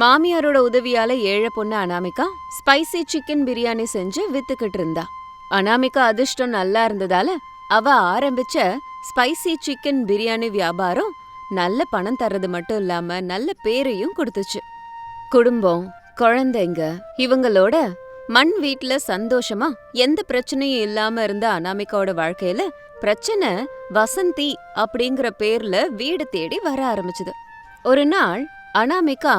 மாமியாரோட உதவியால ஏழை பொண்ணு அனாமிகா ஸ்பைசி சிக்கன் பிரியாணி செஞ்சு வித்துக்கிட்டு இருந்தா. அனாமிகா அதிர்ஷ்டம் நல்லா இருந்ததால அவ ஆரம்பிச்ச ஸ்பைசி சிக்கன் பிரியாணி வியாபாரம் நல்ல பணம் தர்றது மட்டும் இல்லாம நல்ல பேரையும் கொடுத்துச்சு. குடும்பம் குழந்தைங்க இவங்களோட மண் வீட்ல சந்தோஷமா எந்த பிரச்சனையும் இல்லாம இருந்த அனாமிகாவோட வாழ்க்கையில பிரச்சனை வசந்தி அப்படிங்கிற பேர்ல வீடு தேடி வர ஆரம்பிச்சது. ஒரு நாள் அனாமிகா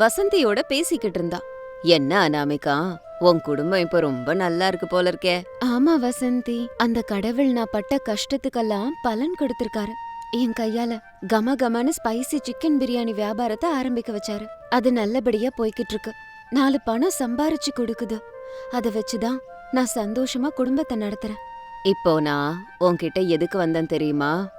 வசந்தியோட பேசிக்கிட்டு இருந்தா. என்ன அனாமிகா? உன் குடும்பம் இப்ப ரொம்ப நல்லா இருக்கு போல இருக்கே ஆமா வசந்தி. அந்த கடவுள் நான் பட்ட கஷ்டத்துக்கெல்லாம் பலன் கொடுத்திருக்காரு. என் கையால கம கமன்னு ஸ்பைசி சிக்கன் பிரியாணி வியாபாரத்தை ஆரம்பிக்க வச்சாரு. அது நல்லபடியா போய்கிட்டு இருக்கு நாலு பணம் சம்பாரிச்சு கொடுக்குது. அத வச்சுதான் நான் சந்தோஷமா குடும்பத்தை நடத்துறேன். இப்போ நான் உன்கிட்ட எதுக்கு வந்தேன் தெரியுமா?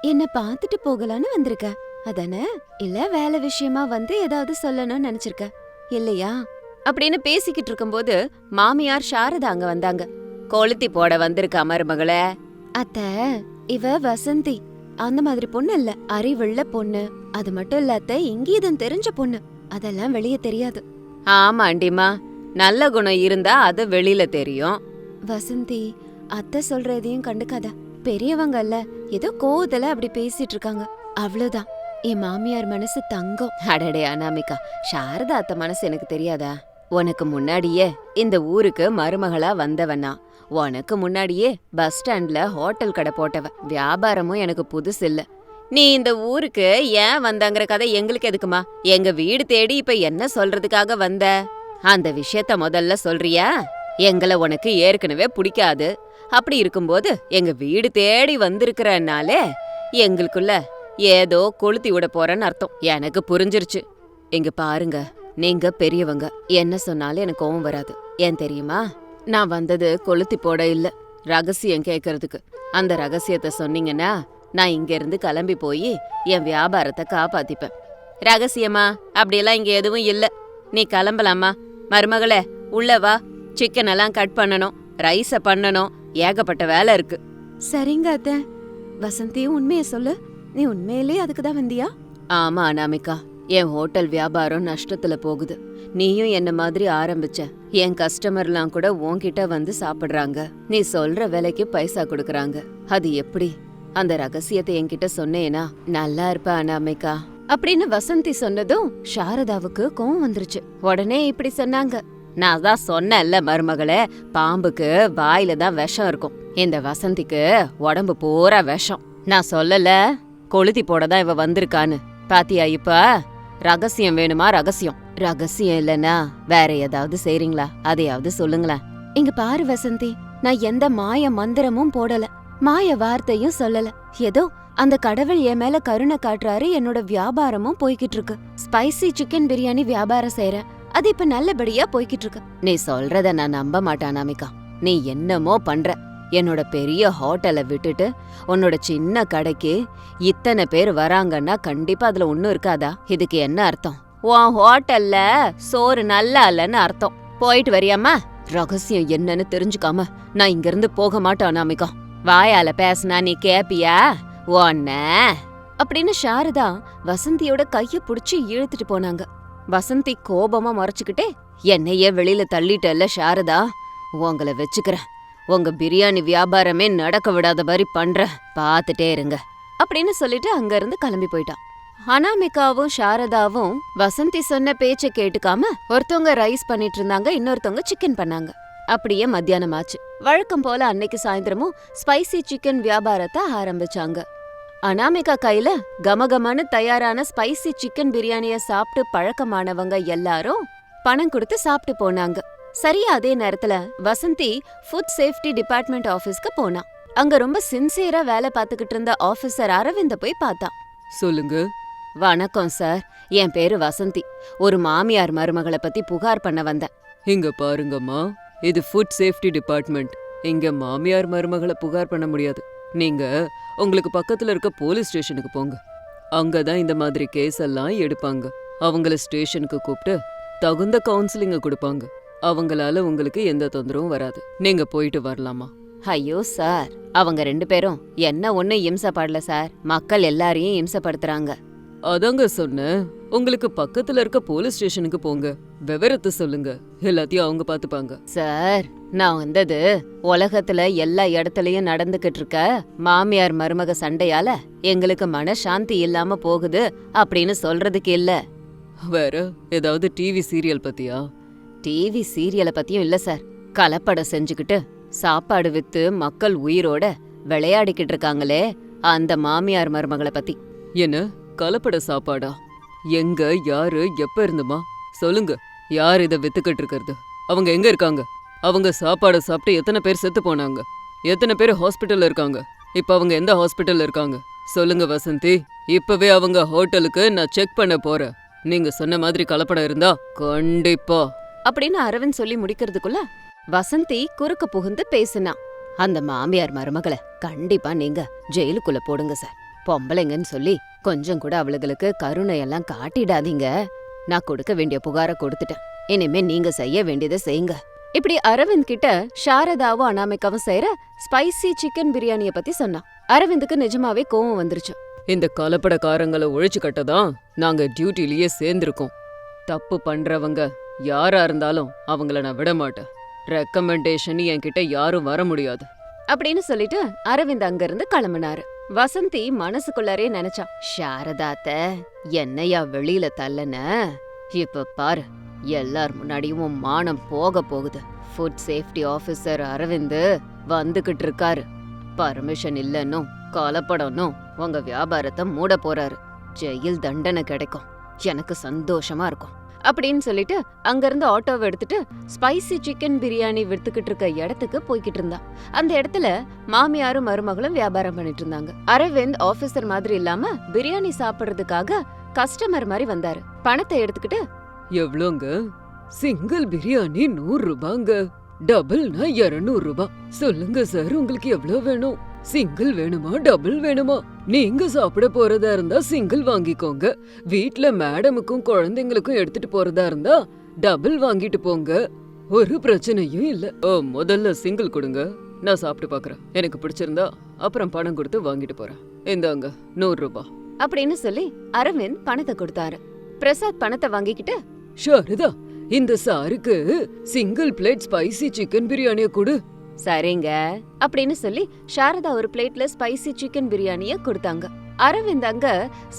என்ன பார்த்துட்டு போகலான்னு வந்திருக்க. அதானே? இல்ல வேலை விஷயமா வந்து ஏதாவது சொல்லணும்னு நினைச்சிருக்க. இல்லையா? அப்படின்னு பேசிக்கிட்டு இருக்கும்போது மாமியார் சாரதா அங்க வந்தாங்க. கொளுத்தி போட வந்திருக்கா மருமகளே. அத்த இவ வசந்தி. அந்த மாதிரி பொண்ணு இல்ல. அறிவுள்ள பொண்ணு. அது மட்டும் இல்லாத இங்கீதம் தெரிஞ்ச பொண்ணு. அதெல்லாம் வெளிய தெரியாது. ஆமா ஆண்டிமா நல்ல குணம் இருந்தா அது வெளியில தெரியும். வசந்தி அத்தை சொல்றதையும் கண்டுக்காத. பெரியவங்க இல்ல. ஏதோ கோவத்துல அப்படி பேசிட்டு இருக்காங்க. அவ்வளவுதான். என் மாமியார் மனசு தங்கம். அடடே அனாமிகா. சாரதா அத்தை மனசு எனக்கு தெரியாதா? உனக்கு முன்னாடியே இந்த ஊருக்கு மருமகளா வந்தவனா? உனக்கு முன்னாடியே பஸ் ஸ்டாண்ட்ல ஹோட்டல் கடை போட்டவ. வியாபாரமும் எனக்கு புதுசு இல்ல. நீ இந்த ஊருக்கு ஏன் வந்தங்கிற கதை எங்களுக்கு எதுக்குமா? எங்க வீடு தேடி இப்ப என்ன சொல்றதுக்காக வந்த? அந்த விஷயத்த முதல்ல சொல்றியா? எங்களை உனக்கு ஏற்கனவே பிடிக்காது. அப்படி இருக்கும்போது எங்க வீடு தேடி வந்திருக்கிறனாலே எங்களுக்குள்ள ஏதோ கொளுத்தி விட போறேன்னு அர்த்தம். எனக்கு புரிஞ்சிருச்சு. இங்க பாருங்க நீங்க பெரியவங்க என்ன சொன்னாலும் எனக்கு கோவம் வராது. ஏன் தெரியுமா? நான் வந்தது கொளுத்தி போட இல்ல ரகசியம் கேட்கறதுக்கு அந்த ரகசியத்தை சொன்னீங்கன்னா நான் இங்க இருந்து கிளம்பி போய் என் வியாபாரத்தை காப்பாத்திப்பேன். ரகசியமா? அப்படியெல்லாம் இங்க எதுவும் இல்ல. நீ கிளம்பலாமா? மருமகளே உள்ள வா. சிக்கன் எல்லாம் கட் பண்ணணும் ரைஸ பண்ணணும். ஏகப்பட்ட வேலை இருக்கு. சரிங்க அத்த. வசந்தியும் உண்மையை சொல்லு. நீ உண்மையிலே அதுக்கு தான் வந்தியா? ஆமா அனாமிகா. என் ஹோட்டல் வியாபாரம் நஷ்டத்துல போகுது. நீயும் என்ன மாதிரி ஆரம்பிச்ச? என் கஸ்டமர்லாம் கூட உன்கிட்ட வந்து சாப்பிடுறாங்க. நீ சொல்ற விலைக்கு பைசா கொடுக்கறாங்க. அது எப்படி? அந்த ரகசியத்தை என்கிட்ட சொன்னேனா? நல்லா இருப்ப அனாமிகா. அப்படின்னு வசந்தி சொன்னதும் சாரதாவுக்கு கோவம் வந்துருச்சு. உடனே இப்படி சொன்னாங்க. நான் தான் சொன்னேன்ல மருமகளே. பாம்புக்கு வாயில தான் விஷம் இருக்கும். இந்த வசந்திக்கு உடம்பு பூரா விஷம். நான் சொல்லல. கொளுத்தி போட தான் இவ வந்திருக்கான்னு. பாத்தியா இப்ப? ரகசியம் வேணுமா? ரகசியம். ரகசியம் இல்லனா வேற ஏதாவது செய்றீங்களா? அதையாவது சொல்லுங்களேன். இங்க பாரு வசந்தி நான் எந்த மாய மந்திரமும் போடல. மாய வார்த்தையும் சொல்லல. ஏதோ அந்த கடவுள் என் மேல கருணை காட்டுறாரு என்னோட வியாபாரமும் போய்கிட்டு இருக்கு ஸ்பைசி சிக்கன் பிரியாணி வியாபாரம் செய்யறேன் அது இப்ப நல்லபடியா போய்கிட்டு இருக்கு நீ சொல்றத நான் நம்ப மாட்டேன் அனாமிகா. நீ என்னமோ பண்ற. என்னோட பெரிய ஹோட்டலை விட்டுட்டு உன்னோட சின்ன கடைக்கு இத்தனை பேர் வராங்கன்னா கண்டிப்பா அதுல ஒன்றும் இருக்காதா? இதுக்கு என்ன அர்த்தம்? உன் ஹோட்டல்ல சோறு நல்லா இல்லைன்னு அர்த்தம். போயிட்டு வரியாமா ரகசியம் என்னன்னு தெரிஞ்சுக்காம நான் இங்கிருந்து போக மாட்டேன் அனாமிகா. வாயால பேசுனா நீ கேப்பியா? ஒன்ன அப்படின்னு சாரதா வசந்தியோட கைய புடிச்சு இழுத்துட்டு போனாங்க. வசந்தி கோபமா மறைச்சுக்கிட்டே என்னையே வெளியில தள்ளிட்டல்ல சாரதா? உங்களை வச்சுக்கிறேன். உங்க பிரியாணி வியாபாரமே நடக்க விடாத மாதிரி பண்றேன் பாத்துட்டே இருங்க. அப்படின்னு சொல்லிட்டு அங்க இருந்து கிளம்பி போயிட்டான். அனாமிகாவும் சாரதாவும் வசந்தி சொன்ன பேச்ச கேட்டுக்காம ஒருத்தவங்க ரைஸ் பண்ணிட்டு இருந்தாங்க இன்னொருத்தவங்க சிக்கன் பண்ணாங்க. அப்படியே மத்தியானம் ஆச்சு. வழக்கம் போல அன்னைக்கு சாயந்தரமும் ஸ்பைசி சிக்கன் வியாபாரத்தை ஆரம்பிச்சாங்க. அனாமிகா கையில கமகமான தயாரான ஸ்பைசி சிக்கன் பிரியாணிய சாப்பிட்டு பழக்கமானவங்க எல்லாரும் பணம் கொடுத்து சாப்பிட்டு போனாங்க. சரியா அதே நேரத்துல வசந்தி ஃபுட் சேஃப்டி டிபார்ட்மெண்ட் ஆபீஸ்க்கு போனா அங்க ரொம்ப சின்சியரா வேலை பார்த்துக்கிட்டு இருந்த ஆபீசர் அரவிந்த போய் பார்த்தான். சொல்லுங்க. வணக்கம் சார் என் பேரு வசந்தி. ஒரு மாமியார் மருமகளை பத்தி புகார் பண்ண வந்தேன். இங்க பாருங்கம்மா. இது ஃபுட் சேஃப்டி டிபார்ட்மெண்ட் இங்க மாமியார் மருமகளை புகார் பண்ண முடியாது. நீங்க உங்களுக்கு பக்கத்துல இருக்க போலீஸ் ஸ்டேஷனுக்கு போங்க. அங்க தான் இந்த மாதிரி கேஸ் எல்லாம் எடுப்பாங்க. அவங்கள ஸ்டேஷனுக்கு கூப்பிட்டு தகுந்த கவுன்சிலிங்க கொடுப்பாங்க. அவங்களால உங்களுக்கு எந்த தொந்தரவும் வராது. நீங்க போயிட்டு வரலாமா? ஐயோ சார். அவங்க ரெண்டு பேரும் என்ன ஒண்ணு இம்சப்படல சார். மக்கள் எல்லாரையும் இம்சப்படுத்துறாங்க அதாங்க சொன்னேன். உங்களுக்கு பக்கத்துல இருக்க போலீஸ் ஸ்டேஷனுக்கு போங்க. விவரத்தை சொல்லுங்க. எல்லாத்தையும் அவங்க பாத்துப்பாங்க. சார் நான் வந்தது உலகத்துல எல்லா இடத்துலயும் நடந்துகிட்டு இருக்க மாமியார் மருமக சண்டையால எங்களுக்கு மனசாந்தி இல்லாம போகுது அப்படின்னு சொல்றதுக்கு இல்ல. வேற ஏதாவது டிவி சீரியல் பத்தியா? டிவி சீரியலை பத்தியும் இல்ல சார். கலப்படம் செஞ்சுக்கிட்டு சாப்பாடு வித்து மக்கள் உயிரோட விளையாடிக்கிட்டு இருக்காங்களே அந்த மாமியார் மருமகளை பத்தி. என்ன? கலப்பட சாப்பாடா? எங்க யாரு எப்ப இருந்துமா? சொல்லுங்க. யார் இதை வித்துக்கிட்டு இருக்கிறது? அவங்க எங்க இருக்காங்க? அவங்க சாப்பாடை சாப்பிட்டு எத்தனை பேர் செத்து போனாங்க? எத்தனை பேர் ஹாஸ்பிட்டல்ல இருக்காங்க? இப்ப அவங்க எந்த ஹாஸ்பிட்டல்ல இருக்காங்க? சொல்லுங்க வசந்தி. இப்பவே அவங்க ஹோட்டலுக்கு நான் செக் பண்ண போறேன். நீங்க சொன்ன மாதிரி கலப்படம் இருந்தா கண்டிப்பா அப்படின்னு அரவிந்த் சொல்லி முடிக்கிறதுக்குள்ள வசந்தி குறுக்க புகுந்து பேசினா. அந்த மாமியார் மருமகளை கண்டிப்பா நீங்க ஜெயிலுக்குள்ள போடுங்க சார். பொம்பளைங்கன்னு சொல்லி கொஞ்சம் கூட அவளுகளுக்கு கருணையெல்லாம் காட்டிடாதீங்க. நான் கொடுக்க வேண்டிய புகார கொடுத்துட்டேன். இனிமே நீங்க செய்ய வேண்டியதை செய்யுங்க. இப்படி அரவிந்த் கிட்ட சாரதாவும் அனாமிகாவும் செய்யற ஸ்பைசி சிக்கன் பிரியாணிய பத்தி சொன்னான் அரவிந்துக்கு நிஜமாவே கோவம் வந்துருச்சு. இந்த கலப்படக்காரங்களை ஒழிச்சு கட்டதான் நாங்க டியூட்டிலேயே சேர்ந்திருக்கோம். தப்பு பண்றவங்க யாரா இருந்தாலும் அவங்கள நான் விட மாட்டேன். ரெக்கமெண்டேஷன் என்கிட்ட யாரும் வர முடியாது. அப்படின்னு சொல்லிட்டு அரவிந்த் அங்கிருந்து கிளம்புனாரு. வசந்தி மனசுக்குள்ளாரே நினைச்சா சாரதாத்த என்னையா வெளியில தள்ளன? இப்ப பாரு எல்லார் முன்னாடியும் மானம் போக போகுது. ஃபுட் சேஃப்டி ஆஃபீஸர் அரவிந்த் வந்துகிட்டு இருக்காரு. பர்மிஷன் இல்லைன்னும் கொலப்படணும் உங்க வியாபாரத்தை மூட போறாரு. ஜெயில் தண்டனை கிடைக்கும். எனக்கு சந்தோஷமா இருக்கும். அப்படின்னு சொல்லிட்டு அங்கிருந்து ஆட்டோவை எடுத்துட்டு ஸ்பைசி சிக்கன் பிரியாணி வித்துக்கிட்டு இருக்க இடத்துக்கு போய்கிட்டு இருந்தா அந்த இடத்துல மாமியாரும் மருமகளும் வியாபாரம் பண்ணிட்டு இருந்தாங்க. அரவிந்த் ஆபீசர் மாதிரி இல்லாம பிரியாணி சாப்பிடுறதுக்காக கஸ்டமர் மாதிரி வந்தாரு. பணத்தை எடுத்துக்கிட்டு எவ்வளோங்க? சிங்கிள் பிரியாணி நூறு ரூபாங்க. டபுள்னா இருநூறு ரூபாய் சொல்லுங்க சார் உங்களுக்கு எவ்வளவு வேணும்? சிங்கிள் வேணுமா டபுள் வேணுமா? நீங்க சாப்பிட போறதா இருந்தா சிங்கிள் வாங்கிக்கோங்க. வீட்ல மேடமுக்கும் குழந்தைங்களுக்கும் எடுத்துட்டு போறதா இருந்தா டபுள் வாங்கிட்டு போங்க. ஒரு பிரச்சனையும் இல்ல. ஓ முதல்ல சிங்கிள் கொடுங்க. நான் சாப்பிட்டு பார்க்கறேன். எனக்கு பிடிச்சிருந்தா அப்புறம் பணம் கொடுத்து வாங்கிட்டு போறேன். இந்தாங்க நூறு ரூபாய் அப்படின்னு சொல்லி அரவிந்த் பணத்தை கொடுத்தாரு. பிரசாத் பணத்தை வாங்கிக்கிட்டு ஷாரதா இந்த சாருக்கு சிங்கிள் பிளேட் ஸ்பைசி சிக்கன் பிரியாணியை கொடு. சரிங்க அப்படின்னு சொல்லி சாரதா ஒரு பிளேட்ல ஸ்பைசி சிக்கன் பிரியாணிய கொடுத்தாங்க. அரவிந்த் அங்க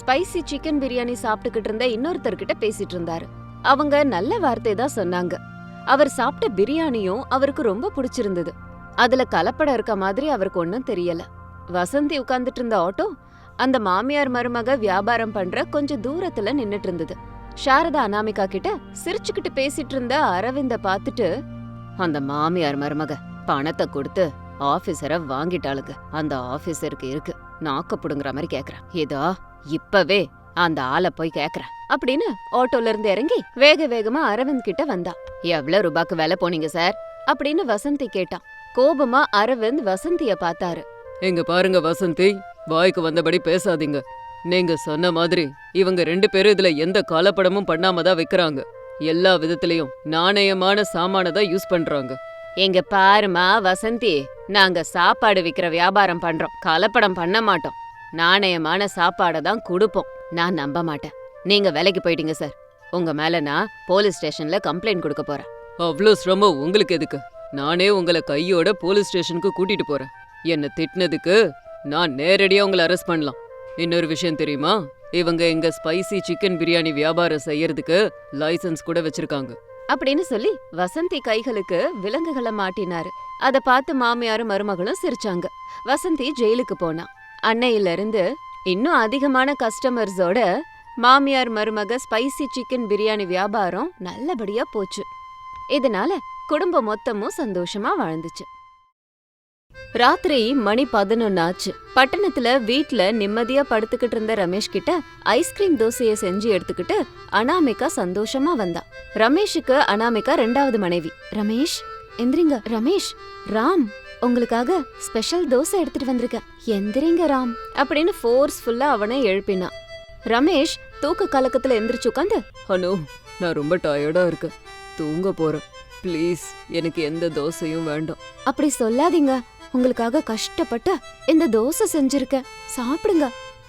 ஸ்பைசி சிக்கன் பிரியாணி சாப்பிட்டுக்கிட்டு இருந்த இன்னொருத்தர்கிட்ட பேசிட்டு இருந்தாரு. அவங்க நல்ல வார்த்தை தான் சொன்னாங்க. அவர் சாப்பிட்ட பிரியாணியும் அவருக்கு ரொம்ப பிடிச்சிருந்தது. அதுல கலப்படம் இருக்க மாதிரி அவருக்கு ஒன்னும் தெரியல. வசந்தி உட்கார்ந்துட்டு இருந்த ஆட்டோ அந்த மாமியார் மருமக வியாபாரம் பண்ற கொஞ்சம் தூரத்துல நின்னுட்டு இருந்தது. சாரதா அனாமிகா கிட்ட சிரிச்சுக்கிட்டு பேசிட்டு இருந்த அரவிந்த பார்த்துட்டு அந்த மாமியார் மருமக பணத்தை கொடுத்து ஆபீசரை வாங்கிட்டாளுங்க. அந்த ஆபீசருக்கு இருக்கு. நாக்க புடுங்குற மாதிரி கேக்குறேன். இதோ இப்பவே அந்த ஆளை போய் கேக்குறேன். அப்படின்னு ஆட்டோல இருந்து இறங்கி வேக வேகமா அரவிந்த் கிட்ட வந்தா. எவ்வளவு ரூபாய்க்கு வேலை போனீங்க சார்? அப்படின்னு வசந்தி கேட்டான். கோபமா அரவிந்த் வசந்திய பார்த்தாரு. எங்க பாருங்க வசந்தி. வாய்க்கு வந்தபடி பேசாதீங்க. நீங்க சொன்ன மாதிரி இவங்க ரெண்டு பேரும் இதுல எந்த கலப்படமும் பண்ணாம தான் வைக்கிறாங்க. எல்லா விதத்திலையும் நாணயமான சாமான தான் யூஸ் பண்றாங்க. எங்க பாருமா வசந்தி நாங்க சாப்பாடு விக்கிற வியாபாரம் பண்றோம். கலப்படம் பண்ண மாட்டோம். நாணயமான சாப்பாடை தான் கொடுப்போம். நான் நம்ப மாட்டேன். நீங்க வேலைக்கு போயிட்டீங்க சார். உங்க மேல நான் போலீஸ் ஸ்டேஷன்ல கம்ப்ளைண்ட் கொடுக்க போறேன். அவ்வளோ சிரமம் உங்களுக்கு எதுக்கு? நானே உங்களை கையோட போலீஸ் ஸ்டேஷனுக்கு கூட்டிட்டு போறேன். என்ன திட்டினதுக்கு நான் நேரடியா உங்களை அரெஸ்ட் பண்ணலாம். இன்னொரு விஷயம் தெரியுமா? இவங்க எங்க ஸ்பைசி சிக்கன் பிரியாணி வியாபாரம் செய்யறதுக்கு லைசன்ஸ் கூட வச்சிருக்காங்க. அப்படின்னு சொல்லி வசந்தி கைகளுக்கு விலங்குகளை மாட்டினாரு. அத பார்த்து மாமியாரும் மருமகளும் சிரிச்சாங்க. வசந்தி ஜெயிலுக்கு போனா. அன்னையில இருந்து இன்னும் அதிகமான கஸ்டமர்ஸோட மாமியார் மருமக ஸ்பைசி சிக்கன் பிரியாணி வியாபாரம் நல்லபடியா போச்சு. இதனால குடும்பம் மொத்தமும் சந்தோஷமா வாழ்ந்துச்சு. ராத்திரி மணி பதினொன்னு ஆச்சு பட்டணத்துல வீட்ல நிம்மதியா படுத்துக்கிட்டு இருந்த ரமேஷ் கிட்ட ஐஸ்கிரீம் தோசைய செஞ்சு எடுத்துக்கிட்டு அனாமிகா சந்தோஷமா வந்தா. ரமேஷுக்கு அனாமிகா ரெண்டாவது மனைவி. ரமேஷ் எந்திரிங்க. ரமேஷ் ராம் உங்களுக்காக ஸ்பெஷல் தோசை எடுத்துட்டு வந்திருக்கேன். எந்திரிங்க ராம் அப்படின்னு ஃபோர்ஸ்ஃபுல்லா அவனை எழுப்பினான் ரமேஷ் தூக்க கலக்கத்துல எந்திரிச்சு உட்காந்து ஹலோ நான் ரொம்ப டயர்டா இருக்கேன். தூங்க போறேன். ப்ளீஸ் எனக்கு எந்த தோசையும் வேண்டாம். அப்படி சொல்லாதீங்க. உங்களுக்காக கஷ்டப்பட்டு இந்த தோசை செஞ்சிருக்கேன். சாப்பிடுங்க.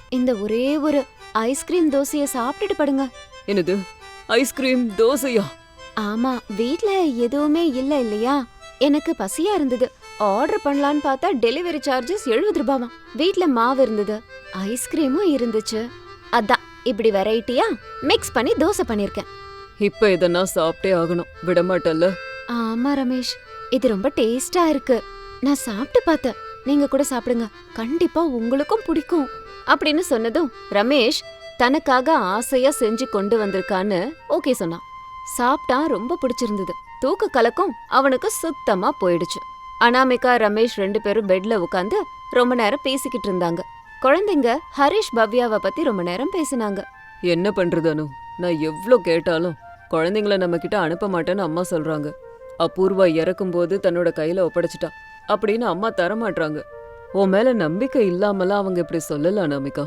இந்த ஒரே ஒரு ஐஸ்கிரீம் தோசைய சாப்பிட்டுட்டு படுங்க. என்னது? ஐஸ்கிரீம் தோசையா? ஆமா வீட்ல எதுவுமே இல்ல இல்லையா? எனக்கு பசியா இருந்தது. ஆர்டர் பண்ணலான்னு பார்த்தா டெலிவரி சார்ஜஸ் எழுபது ரூபாவா வீட்ல மாவு இருந்தது. ஐஸ்கிரீமும் இருந்துச்சு. அதான் இப்படி வெரைட்டியா மிக்ஸ் பண்ணி தோசை பண்ணிருக்கேன். இப்ப இதனா சாப்பிட்டே ஆகணும். விட மாட்டல்ல ஆமா ரமேஷ். இது ரொம்ப டேஸ்டா இருக்கு. நான் சாப்பிட்டு பார்த்தேன். நீங்க கூட சாப்பிடுங்க. கண்டிப்பா உங்களுக்கும் பிடிக்கும். அப்படின்னு சொன்னதும் ரமேஷ் தனக்காக ஆசையா செஞ்சு கொண்டு வந்திருக்கான்னு ஓகே சொன்னான். சாப்பிட்டா ரொம்ப பிடிச்சிருந்தது. தூக்க கலக்கம் அவனுக்கு சுத்தமா போயிடுச்சு. அனாமிகா ரமேஷ் ரெண்டு பேரும் பெட்ல உட்காந்து ரொம்ப நேரம் பேசிக்கிட்டு இருந்தாங்க. குழந்தைங்க ஹரிஷ் பவ்யாவை பத்தி ரொம்ப நேரம் பேசினாங்க. என்ன பண்றது அனு? நான் எவ்ளோ கேட்டாலும் குழந்தைங்கள நம்ம கிட்ட அனுப்ப மாட்டேன்னு அம்மா சொல்றாங்க. அபூர்வா இறக்கும்போது தன்னோட கையில ஒப்படைச்சிட்டா அப்படின்னு அம்மா தர மாட்றாங்க உன் மேல நம்பிக்கை இல்லாமலாம் அவங்க இப்படி சொல்லல அனாமிகா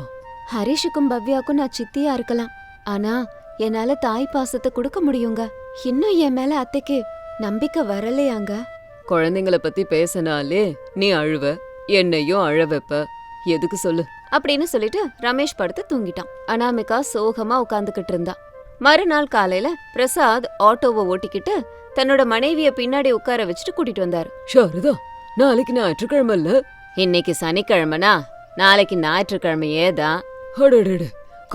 ஹரிஷுக்கும் பவ்யாக்கும் நான் சித்தியா இருக்கலாம். ஆனா என்னால தாய் பாசத்தை கொடுக்க முடியுங்க. இன்னும் என் மேல அத்தைக்கு நம்பிக்கை வரலையாங்க? குழந்தைங்கள பத்தி பேசினாலே நீ அழுவ என்னையும் அழ வைப்ப. எதுக்கு சொல்லு? அப்படின்னு சொல்லிட்டு ரமேஷ் படுத்து தூங்கிட்டான். அனாமிகா சோகமா உட்காந்துக்கிட்டு இருந்தா. மறுநாள் காலையில பிரசாத் ஆட்டோவை ஓட்டிக்கிட்டு தன்னோட மனைவிய பின்னாடி உட்கார வச்சுட்டு கூட்டிட்டு வந்தாரு. ஷாரதா நாளைக்கு ஞாயிற்றுக்கிழமை இல்ல இன்னைக்கு சனிக்கிழமைனா நாளைக்கு ஞாயிற்றுக்கிழமையே தான். அடடட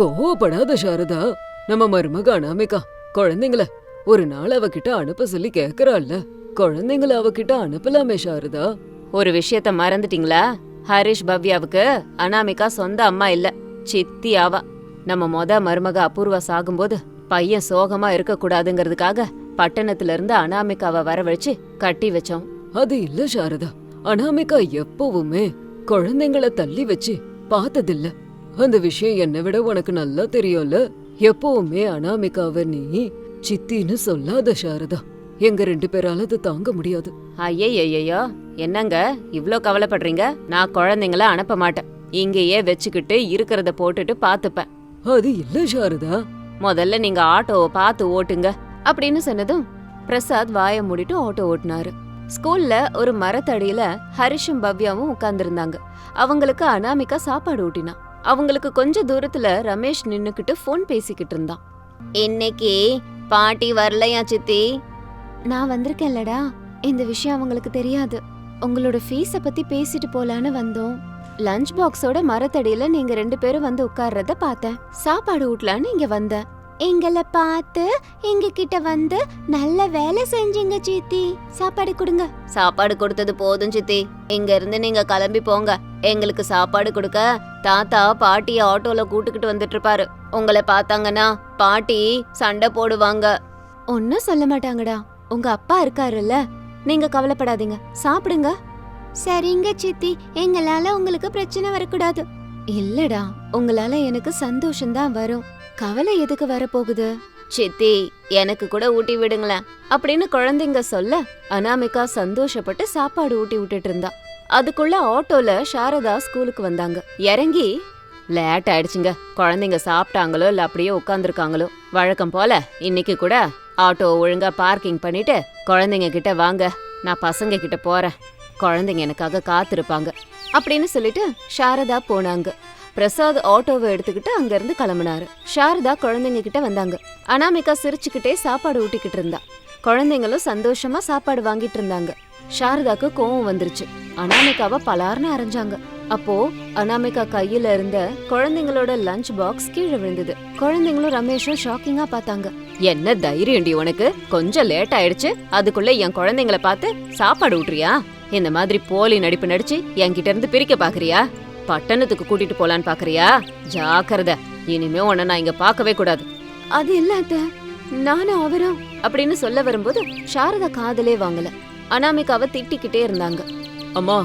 கோவப்படாத சாரதா. நம்ம மருமக அனாமிகா குழந்தைங்கள ஒரு நாள் அவகிட்ட அனுப்ப சொல்லி கேக்குறாள்ல. குழந்தைங்கள அவகிட்ட அனுப்பலாமே சாரதா. ஒரு விஷயத்த மறந்துட்டீங்களா? ஹரிஷ் பவ்யாவுக்கு அனாமிகா சொந்த அம்மா இல்ல சித்தி ஆவா. நம்ம மொத மருமக அபூர்வா சாகும்போது பையன் சோகமா இருக்க கூடாதுங்கிறதுக்காக பட்டணத்துல இருந்து அனாமிகாவை வரவழைச்சு கட்டி வச்சோம். அது இல்ல சாரதா. அனாமிகா எப்பவுமே குழந்தைங்கள தள்ளி வச்சு பார்த்ததில்ல. அந்த விஷயம் என்னை விட உனக்கு நல்லா தெரியும்ல? எப்பவுமே அனாமிகாவ நீ சித்தின்னு சொல்லாத சாரதா. எங்க ரெண்டு பேரால அது தாங்க முடியாது. ஐயையோ என்னங்க இவ்ளோ கவலைப்படுறீங்க? நான் குழந்தைங்கள அனுப்ப மாட்டேன். இங்கேயே வச்சுக்கிட்டு இருக்கிறத போட்டுட்டு பாத்துப்பேன் அது இல்ல சாரதா. முதல்ல நீங்க ஆட்டோவை பார்த்து ஓட்டுங்க. அப்படின்னு சொன்னதும் பிரசாத் வாயை மூடிட்டு ஆட்டோ ஓட்டுனாரு. ஸ்கூல்ல ஒரு மரத்தடியில ஹரிஷும் பவ்யாவும் உட்கார்ந்திருந்தாங்க. அவங்களுக்கு அனாமிகா சாப்பாடு ஊட்டினா. அவங்களுக்கு கொஞ்ச தூரத்துல ரமேஷ் நின்னுக்கிட்டு ஃபோன் பேசிக்கிட்டு இருந்தான். இன்னைக்கு பாட்டி வரலையா சித்தி? நான் வந்திருக்கேன்லடா. இந்த விஷயம் அவங்களுக்கு தெரியாது. உங்களோட ஃபீஸ பத்தி பேசிட்டு போலான்னு வந்தோம். லஞ்ச் பாக்ஸோட மரத்தடியில நீங்க ரெண்டு பேரும் வந்து உட்கார்றத பார்த்தேன். சாப்பாடு ஊட்டலான்னு இங்க வந்தேன். எங்களை பார்த்து எங்க கிட்ட வந்து நல்ல வேலை செஞ்சீங்க சித்தி. சாப்பாடு கொடுங்க. சாப்பாடு கொடுத்தது போதும் சித்தி. இங்க இருந்து நீங்க கிளம்பி போங்க. எங்களுக்கு சாப்பாடு கொடுக்க தாத்தா பாட்டிய ஆட்டோல கூட்டுக்கிட்டு வந்துட்டு இருப்பாரு. உங்களை பார்த்தாங்கன்னா பாட்டி சண்டை போடுவாங்க. ஒன்னும் சொல்ல மாட்டாங்கடா. உங்க அப்பா இருக்காருல்ல. நீங்க கவலைப்படாதீங்க. சாப்பிடுங்க. சரிங்க சித்தி. எங்களால உங்களுக்கு பிரச்சனை வரக்கூடாது. இல்லடா. உங்களால எனக்கு சந்தோஷம்தான் வரும். கவலை எதுக்கு வரப்போகுது? சித்தி எனக்கு கூட ஊட்டி விடுங்களேன் அப்படின்னு குழந்தைங்க சொல்ல அனாமிகா சந்தோஷப்பட்டு சாப்பாடு ஊட்டி விட்டுட்டு இருந்தா. அதுக்குள்ள ஆட்டோல சாரதா ஸ்கூலுக்கு வந்தாங்க. இறங்கி லேட் ஆயிடுச்சுங்க. குழந்தைங்க சாப்பிட்டாங்களோ இல்ல அப்படியே உட்காந்துருக்காங்களோ வழக்கம் போல இன்னைக்கு கூட ஆட்டோ ஒழுங்கா பார்க்கிங் பண்ணிட்டு குழந்தைங்க கிட்ட வாங்க. நான் பசங்க கிட்ட போறேன். குழந்தைங்க எனக்காக காத்திருப்பாங்க. அப்படின்னு சொல்லிட்டு சாரதா போனாங்க. பிரசாத் ஆட்டோவை எடுத்துக்கிட்டு அங்கிருந்து கிளம்புனாரு. சாரதா குழந்தைங்க கிட்ட வந்தாங்க. அனாமிகா சிரிச்சுக்கிட்டே சாப்பாடு ஊட்டிக்கிட்டு இருந்தா. குழந்தைங்களும் சந்தோஷமா சாப்பாடு வாங்கிட்டு இருந்தாங்க. சாரதாக்கு கோவம் வந்துருச்சு. அனாமிகாவை பலார்னு அரைஞ்சாங்க. அப்போ அனாமிகா கையில இருந்த குழந்தைங்களோட லஞ்ச் பாக்ஸ் கீழே விழுந்தது. குழந்தைங்களும் ரமேஷும் ஷாக்கிங்கா பார்த்தாங்க. என்ன தைரியம்டி உனக்கு? கொஞ்சம் லேட் ஆயிடுச்சு. அதுக்குள்ள என் குழந்தைங்கள பார்த்து சாப்பாடு ஊட்டுறியா? இந்த மாதிரி போலி நடிப்பு நடிச்சு என்கிட்ட இருந்து பிரிக்க பாக்குறியா? பட்டணத்துக்கு கூட்டிட்டு போலான்னு பாக்குறியா? ஜாக்கிரத. இனிமே உன்னை நான் இங்க பார்க்கவே கூடாது. அது இல்ல அத்தை. நானும் அவரும் அப்படின்னு சொல்ல வரும்போது சாரதா காதலே வாங்கல. அனாமிகாவை திட்டிக்கிட்டே இருந்தாங்க. அம்மா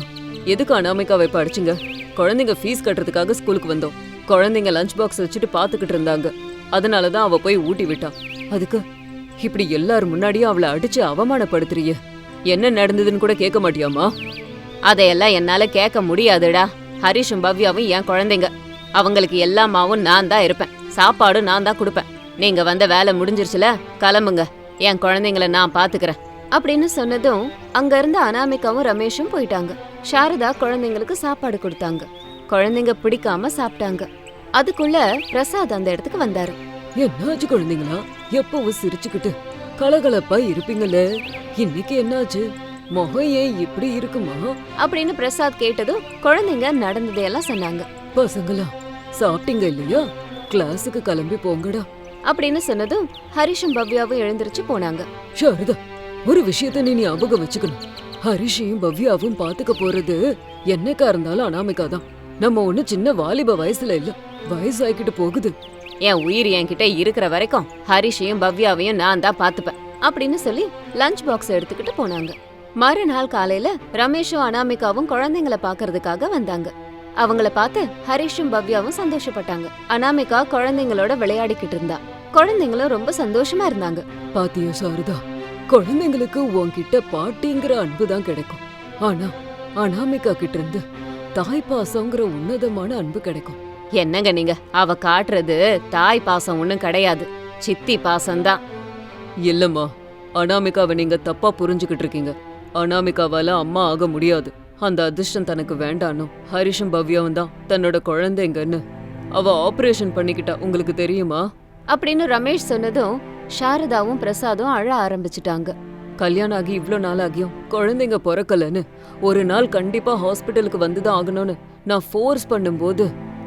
எதுக்கு அனாமிகாவை இப்ப அடிச்சுங்க? குழந்தைங்க ஃபீஸ் கட்டுறதுக்காக ஸ்கூலுக்கு வந்தோம். குழந்தைங்க லஞ்ச் பாக்ஸ் வச்சுட்டு பாத்துக்கிட்டு இருந்தாங்க. அதனால தான் அவ போய் ஊட்டி விட்டா. அதுக்கு இப்படி எல்லாரும் முன்னாடியும் அவளை அடிச்சு அவமானப்படுத்துறியே. என்ன நடந்ததுன்னு கூட கேட்க மாட்டியாமா அதையெல்லாம் என்னால கேட்க முடியாதுடா. ஹரிஷும் பவ்யாவும் என் குழந்தைங்க. அவங்களுக்கு எல்லாமாவும் நான் தான் இருப்பேன். சாப்பாடு நான் தான் கொடுப்பேன். நீங்க வந்த வேலை முடிஞ்சிருச்சுல கிளம்புங்க. என் குழந்தைங்கள நான் பாத்துக்கிறேன். அப்படின்னு சொன்னதும் அங்க இருந்து அனாமிகாவும் ரமேஷும் போயிட்டாங்க. சாரதா குழந்தைங்களுக்கு சாப்பாடு கொடுத்தாங்க. குழந்தைங்க பிடிக்காம சாப்பிட்டாங்க. அதுக்குள்ள பிரசாத் அந்த இடத்துக்கு வந்தாரு. என்னாச்சு குழந்தைங்களா? எப்பவும் சிரிச்சுக்கிட்டு கலகலப்பா இருப்பீங்களே. இன்னைக்கு என்னாச்சு? முகம் ஏன் இப்படி இருக்குமா அப்படின்னு பிரசாத் கேட்டதும் குழந்தைங்க நடந்ததையெல்லாம் சொன்னாங்க. பசங்களா சாப்பிட்டீங்க இல்லையா? கிளாஸுக்கு கிளம்பி போங்கடா. அப்படின்னு சொன்னதும் ஹரிஷும் பவ்யாவும் எழுந்திருச்சு போனாங்க. சாரதா ஒரு விஷயத்த நீ ஞாபகம் வச்சுக்கணும். ஹரிஷையும் பவ்யாவும் பாத்துக்க போறது என்னைக்கா இருந்தாலும் அனாமிகா தான். நம்ம ஒண்ணு சின்ன வாலிப வயசுல இல்ல வயசாகிக்கிட்டு போகுது. என் உயிர் என்கிட்ட இருக்கிற வரைக்கும் ஹரிஷையும் பவ்யாவையும் நான் தான் பாத்துப்பேன் அப்படின்னு சொல்லி லஞ்ச் பாக்ஸ் எடுத்துக்கிட்டு போனாங்க. மறுநாள் காலையில ரமேஷும் அனாமிகாவும் குழந்தைங்கள பாக்குறதுக்காக வந்தாங்க. அவங்கள பார்த்து ஹரிஷும் பவ்யாவும் சந்தோஷப்பட்டாங்க. அனாமிகா குழந்தைங்களோட விளையாடிக்கிட்டு இருந்தா. குழந்தைங்களும் ரொம்ப சந்தோஷமா இருந்தாங்க. பாத்தியா சாரதா? குழந்தைங்களுக்கு உன்கிட்ட பாட்டிங்கிற அன்பு தான் கிடைக்கும். ஆனா அனாமிகா கிட்ட இருந்து தாய் பாசங்கிற உன்னதமான அன்பு கிடைக்கும். என்னங்க நீங்க? அவ காட்டுறது தாய் பாசம் ஒண்ணும் கிடையாது. சித்தி பாசம்தான். இல்லம்மா அனாமிகாவை நீங்க தப்பா புரிஞ்சுக்கிட்டு இருக்கீங்க. அனாமிகாவால அம்மா ஆக முடியாது. அந்த அதிர்ஷ்டம் தனக்கு வேண்டானோ ஹரிஷும் பவ்யாவும் தான் தன்னோட குழந்தைங்கன்னு. அவ ஆபரேஷன் பண்ணிக்கிட்டா உங்களுக்கு தெரியுமா? அப்படின்னு ரமேஷ் சொன்னதும் சாரதாவும் பிரசாதும் அழ ஆரம்பிச்சிட்டாங்க. கல்யாணம் ஆகி இவ்ளோ நாள் ஆகியும் குழந்தைங்க பிறக்கலன்னு. ஒரு நாள் கண்டிப்பா ஹாஸ்பிட்டலுக்கு வந்துதான் ஆகணும்னு நான் ஃபோர்ஸ் பண்ணும்போது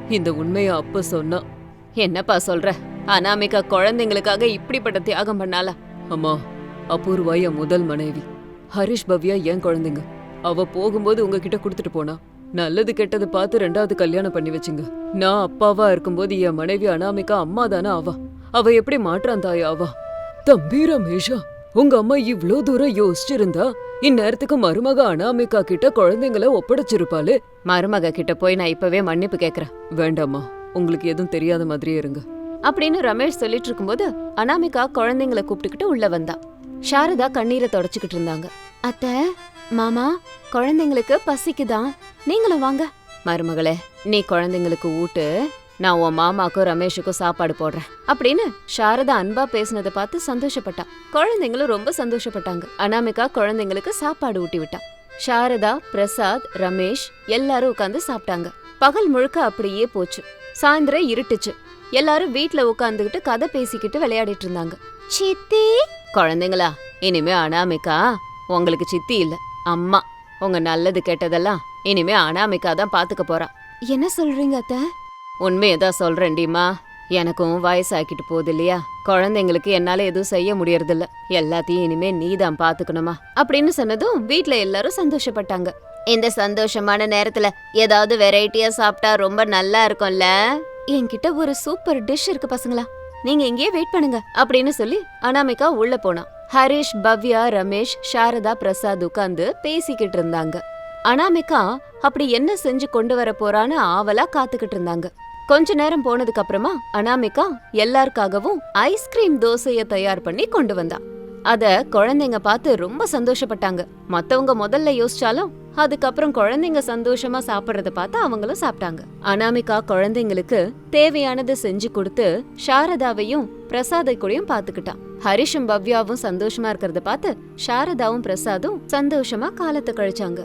இந்த உண்மைய அப்ப சொன்னா. என்னப்பா சொல்ற? அனாமிகா குழந்தைங்களுக்காக இப்படிப்பட்ட தியாகம் பண்ணாளா? அம்மா அபூர்வா என் முதல் மனைவி. ஹரிஷ் பவ்யா என் குழந்தைங்க? அவ போகும்போது உங்ககிட்ட கொடுத்துட்டு போனா? நல்லது கெட்டது பார்த்து ரெண்டாவது கல்யாணம் பண்ணி வச்சுங்க. நான் அப்பாவா இருக்கும்போது என் மனைவி அனாமிகா அம்மா தானே ஆவா அவ எப்படி மாற்றான் தாய் ஆவா தம்பி ரமேஷா உங்க அம்மா இவ்ளோ தூரம் யோசிச்சிருந்தா இந்நேரத்துக்கு மருமக அனாமிகா கிட்ட குழந்தைங்கள ஒப்படைச்சிருப்பாளே? மருமக கிட்ட போய் நான் இப்பவே மன்னிப்பு கேக்குறேன். வேண்டாம்மா உங்களுக்கு எதுவும் தெரியாத மாதிரியே இருங்க. அப்படின்னு ரமேஷ் சொல்லிட்டு இருக்கும்போது அனாமிகா குழந்தைங்கள கூப்பிட்டுக்கிட்டு உள்ள வந்தா. சாரதா கண்ணீரை தொடச்சுக்கிட்டு இருந்தாங்க. அத்த மாமா குழந்தைங்களுக்கு பசிக்குதான். நீங்களும் வாங்க. மருமகளே நீ குழந்தைங்களுக்கு ஊட்டு. நான் உன் மாமாக்கும் ரமேஷுக்கும் சாப்பாடு போடுறேன். அப்படின்னு சாரதா அன்பா பேசினதை பார்த்து சந்தோஷப்பட்டா. குழந்தைங்களும் ரொம்ப சந்தோஷப்பட்டாங்க. அனாமிகா குழந்தைங்களுக்கு சாப்பாடு ஊட்டி விட்டா. சாரதா பிரசாத் ரமேஷ் எல்லாரும் உட்காந்து சாப்பிட்டாங்க. பகல் முழுக்க அப்படியே போச்சு. சாயந்தரம் இருட்டுச்சு. எல்லாரும் வீட்டுல உட்காந்துக்கிட்டு கதை பேசிக்கிட்டு விளையாடிட்டு இருந்தாங்க. சித்தி? குழந்தைங்களா இனிமே அனாமிகா உங்களுக்கு சித்தி இல்ல அம்மா. உங்க நல்லது கெட்டதெல்லாம் இனிமே அனாமிகா தான் பாத்துக்க போறா. என்ன சொல்றீங்க அத்த? உண்மையதான் சொல்றேன்டிமா எனக்கும் வயசாக்கிட்டு போகுது இல்லையா? குழந்தைங்களுக்கு என்னால எதுவும் செய்ய முடியறதில்ல. எல்லாத்தையும் இனிமே நீ தான் பாத்துக்கணுமா? அப்படின்னு சொன்னதும் வீட்ல எல்லாரும் சந்தோஷப்பட்டாங்க. இந்த சந்தோஷமான நேரத்துல ஏதாவது வெரைட்டியா சாப்பிட்டா ரொம்ப நல்லா இருக்கும்ல? என்கிட்ட ஒரு சூப்பர் டிஷ் இருக்கு பசங்களா. நீங்க இங்கேயே வெயிட் பண்ணுங்க அப்படின்னு சொல்லி அனாமிகா உள்ள போனா. ஹரிஷ் பவ்யா ரமேஷ் சாரதா பிரசாத் உட்கார்ந்து பேசிக்கிட்டு இருந்தாங்க. அனாமிகா அப்படி என்ன செஞ்சு கொண்டு வர போறான்னு ஆவலா காத்துக்கிட்டு இருந்தாங்க. கொஞ்ச நேரம் போனதுக்கு அப்புறமா அனாமிகா எல்லாருக்காகவும் ஐஸ்கிரீம் தோசைய தயார் பண்ணி கொண்டு வந்தா. அத குழந்தைங்க பார்த்து ரொம்ப சந்தோஷப்பட்டாங்க. மத்தவங்க முதல்ல யோசிச்சாலும் அதுக்கப்புறம் குழந்தைங்க சந்தோஷமா சாப்பிடுறத பார்த்து அவங்களும் சாப்பிட்டாங்க. அனாமிகா குழந்தைங்களுக்கு தேவையானதை செஞ்சு கொடுத்து சாரதாவையும் பிரசாதை கூடயும் பாத்துக்கிட்டான் ஹரிஷும் பவ்யாவும் சந்தோஷமா இருக்கிறத பார்த்து சாரதாவும் பிரசாதும் சந்தோஷமா காலத்தை கழிச்சாங்க.